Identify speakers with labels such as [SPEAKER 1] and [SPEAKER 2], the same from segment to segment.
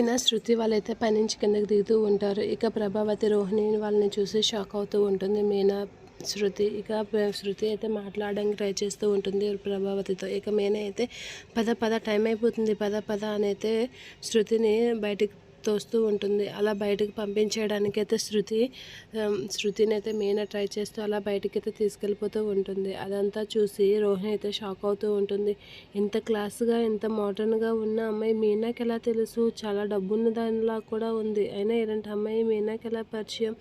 [SPEAKER 1] అయినా శృతి వాళ్ళైతే పైనుంచి కిందకి దిగుతూ ఉంటారు. ఇక ప్రభావతి రోహిణి వాళ్ళని చూసి షాక్ అవుతూ ఉంటుంది. మీనా శృతి ఇక శృతి అయితే మాట్లాడడానికి ట్రై చేస్తూ ఉంటుంది ప్రభావతితో. ఇక మీనా అయితే పద పద టైం అయిపోతుంది. పద పద అని అయితే శృతిని బయటికి తోస్తూ ఉంటుంది. అలా బయటకు పంపించేయడానికి అయితే శృతి శృతిని అయితే మీనా ట్రై చేస్తూ అలా బయటికి అయితే తీసుకెళ్ళిపోతూ ఉంటుంది. అదంతా చూసి రోహిణి అయితే షాక్ అవుతూ ఉంటుంది. ఇంత క్లాస్గా ఇంత మోడర్న్గా ఉన్న అమ్మాయి మీనాకి ఎలా తెలుసు? చాలా డబ్బున్న దానిలా కూడా ఉంది. అయినా ఇలాంటి అమ్మాయి మీనాకి ఎలా పరిచయం?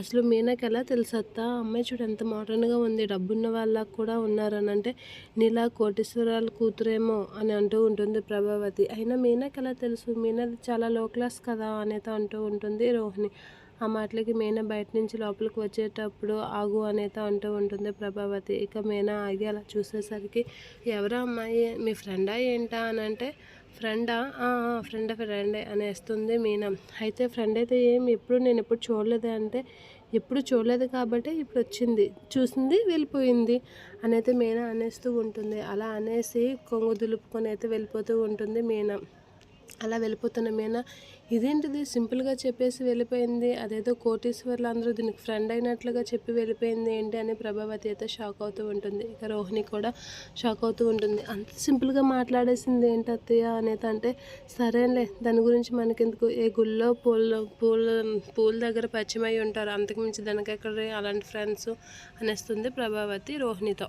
[SPEAKER 1] అసలు మీనాకి ఎలా తెలుసత్తా అమ్మాయి చూడు ఎంత మోడర్న్గా ఉంది. డబ్బున్న వాళ్ళకు కూడా ఉన్నారని అంటే నీలా కోటేశ్వరాలు కూతురేమో అని అంటూ ఉంటుంది ప్రభావతి. అయినా మీనాకి ఎలా తెలుసు? మీనాది చాలా లో క్లాస్ కదా అనేది అంటూ ఉంటుంది రోహిణి. ఆ మాటలకి మీనా బయట నుంచి లోపలికి వచ్చేటప్పుడు ఆగు అనేది అంటూ ఉంటుంది ప్రభావతి. ఇక మీనా ఆగి అలా చూసేసరికి ఎవరా అమ్మాయి? మీ ఫ్రెండా ఏంటా? అని అంటే ఫ్రెండా? ఫ్రెండ్ ఫ్రెండే అనేస్తుంది మీనా. అయితే ఫ్రెండ్ అయితే ఏం? ఎప్పుడు? నేను ఎప్పుడు చూడలేదే అంటే ఎప్పుడు చూడలేదు కాబట్టి ఇప్పుడు వచ్చింది. చూసింది వెళ్ళిపోయింది అనైతే మీనా అనేస్తూ ఉంటుంది. అలా అనేసి కొంగు దులుపుకొని అయితే వెళ్ళిపోతూ ఉంటుంది మీనా. అలా వెళ్ళిపోతున్న మీనా. ఇదేంటిది? సింపుల్గా చెప్పేసి వెళ్ళిపోయింది. అదేదో కోటీశ్వర్లు అందరూ దీనికి ఫ్రెండ్ అయినట్లుగా చెప్పి వెళ్ళిపోయింది. ఏంటి అని ప్రభావతి అయితే షాక్ అవుతూ ఉంటుంది. ఇక రోహిణి కూడా షాక్ అవుతూ ఉంటుంది. అంత సింపుల్గా మాట్లాడేసింది ఏంటి అత్తయ్య అనేది అంటే సరేలే దాని గురించి మనకెందుకు? ఏ గుళ్ళో పూల పూల పూల దగ్గర పరిచయం అయి ఉంటారు అంతకుమించి దానికి ఎక్కడ అలాంటి ఫ్రెండ్స్ అనేస్తుంది ప్రభావతి రోహిణితో.